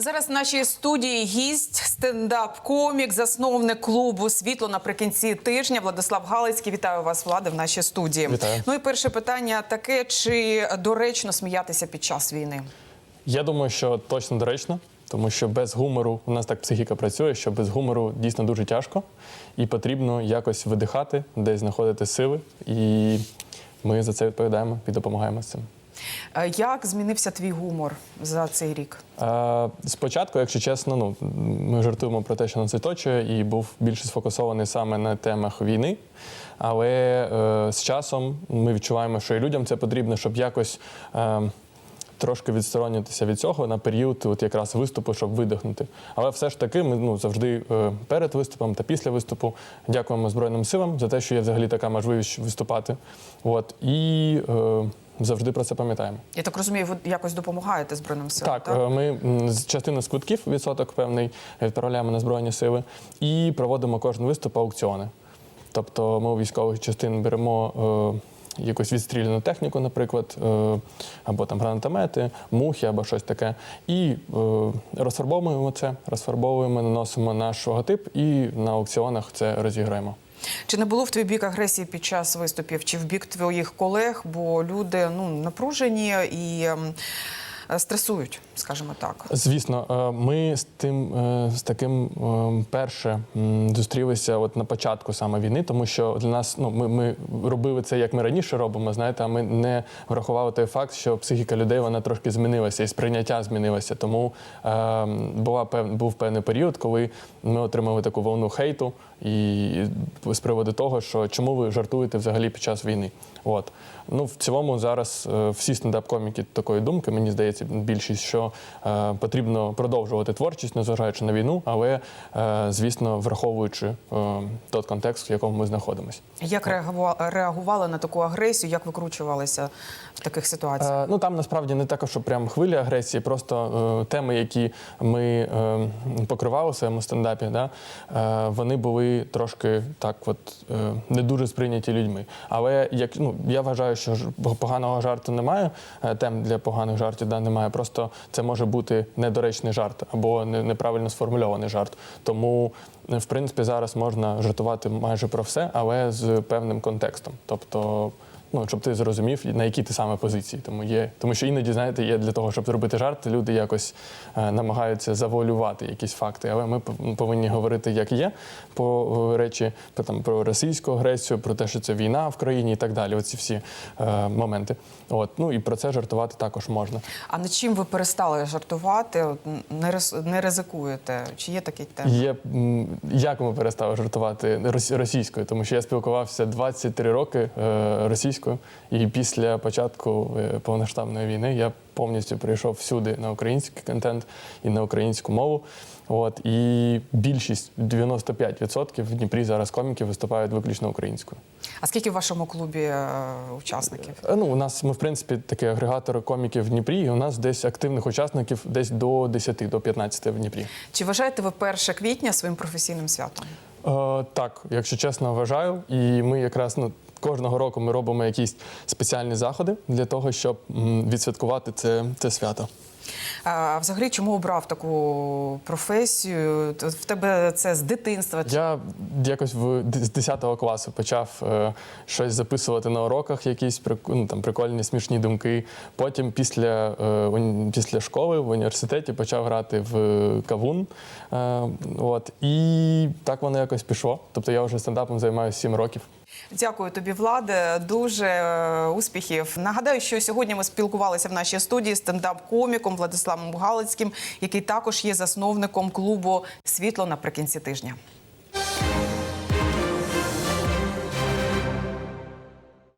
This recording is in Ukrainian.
Зараз в нашій студії гість, стендап-комік, засновник клубу Світло наприкінці тижня. Владислав Галицький. Вітаю вас, Влади, в нашій студії. Вітаю. Ну і перше питання таке: чи доречно сміятися під час війни? Я думаю, що точно доречно, тому що без гумору у нас так психіка працює, що без гумору дійсно дуже тяжко, і потрібно якось видихати, десь знаходити сили. І ми за це відповідаємо і допомагаємо з цим. Е, Як змінився твій гумор за цей рік? Е, Спочатку, якщо чесно, ну ми жартуємо про те, що нас оточує, і був більше сфокусований саме на темах війни. Але е, з часом ми відчуваємо, що і людям це потрібно, щоб якось. Е, Трошки відсторонитися від цього на період от якраз виступу, щоб видихнути. Але все ж таки, ми ну завжди е, перед виступом та після виступу дякуємо Збройним силам за те, що є взагалі така можливість виступати. От і е, завжди про це пам'ятаємо. Я так розумію, ви якось допомагаєте збройним силам? Так, е, ми м, з квитків відсоток певний відправляємо на збройні сили і проводимо кожен виступ аукціони. Тобто ми у військових частин беремо. Е, Якусь відстріляну техніку, наприклад, е, або там гранатомети, мухи, або щось таке. І е, розфарбовуємо це, розфарбовуємо, наносимо наш логотип і на аукціонах це розіграємо. Чи не було в твій бік агресії під час виступів, чи в бік твоїх колег? Бо люди ну напружені і ем, стресують, скажімо так. Звісно, е, ми з тим е, з таким е, перше зустрілися от на початку саме війни, тому що для нас ну ми, ми робили це як ми раніше робимо, знаєте, а ми не врахували той факт, що психіка людей вона трошки змінилася і сприйняття змінилося. Тому е, була був певний період, коли ми отримали таку волну хейту і з приводу того, що чому ви жартуєте взагалі під час війни. От ну в цілому зараз е, всі стендап-коміки такої думки, мені здається, більшість, що е, потрібно продовжувати творчість, незважаючи на війну, але е, звісно, враховуючи е, той контекст, в якому ми знаходимося. Як реагува- реагували на таку агресію? Як викручувалися в таких ситуаціях? Е, ну там насправді не також, що прям хвилі агресії, просто е, теми, які ми е, покривали у своєму стендапі, да, е, вони були трошки так, от е, не дуже сприйняті людьми. Але як ну я вважаю, що поганого жарту немає, е, тем для поганих жартів да, немає. Просто це може бути недоречний жарт або неправильно сформульований жарт. Тому в принципі зараз можна жартувати майже про все, але з певним контекстом. Тобто. Ну, щоб ти зрозумів, на якій ти саме позиції. Тому є, тому що іноді, знаєте, є для того, щоб зробити жарт, люди якось е, намагаються завуалювати якісь факти. Але ми повинні говорити, як є, по е, речі, про, там, про російську агресію, про те, що це війна в країні і так далі. Оці всі е, моменти. От, ну і про це жартувати також можна. А над чим ви перестали жартувати? Не не ризикуєте? Чи є такі теми? Є як ми перестали жартувати російською, тому що я спілкувався 23 роки е, російською, і після початку е, повноштабної війни я повністю прийшов всюди на український контент і на українську мову. От і більшість 95% в Дніпрі зараз коміків виступають виключно українською. А скільки в вашому клубі е, учасників? Е, Ну, у нас ми в принципі такий агрегатор коміків в Дніпрі. і У нас десь активних учасників десь до 10, до 15 в Дніпрі. Чи вважаєте ви 1 квітня своїм професійним святом? Е, так, якщо чесно, вважаю. І ми якраз ну, кожного року ми робимо якісь спеціальні заходи для того, щоб відсвяткувати це, це свято. А взагалі, чому обрав таку професію? В тебе це з дитинства? Я якось в з 10 класу почав е, щось записувати на уроках, якісь ну, там, прикольні смішні думки. Потім після, е, після школи в університеті почав грати в кавун. Е, от, і так воно якось пішло. Тобто я вже стендапом займаюся 7 років. Дякую тобі, Владе. Дуже е, успіхів. Нагадаю, що сьогодні ми спілкувалися в нашій студії з стендап-коміком Владиславом Галицьким, який також є засновником клубу Світло наприкінці тижня.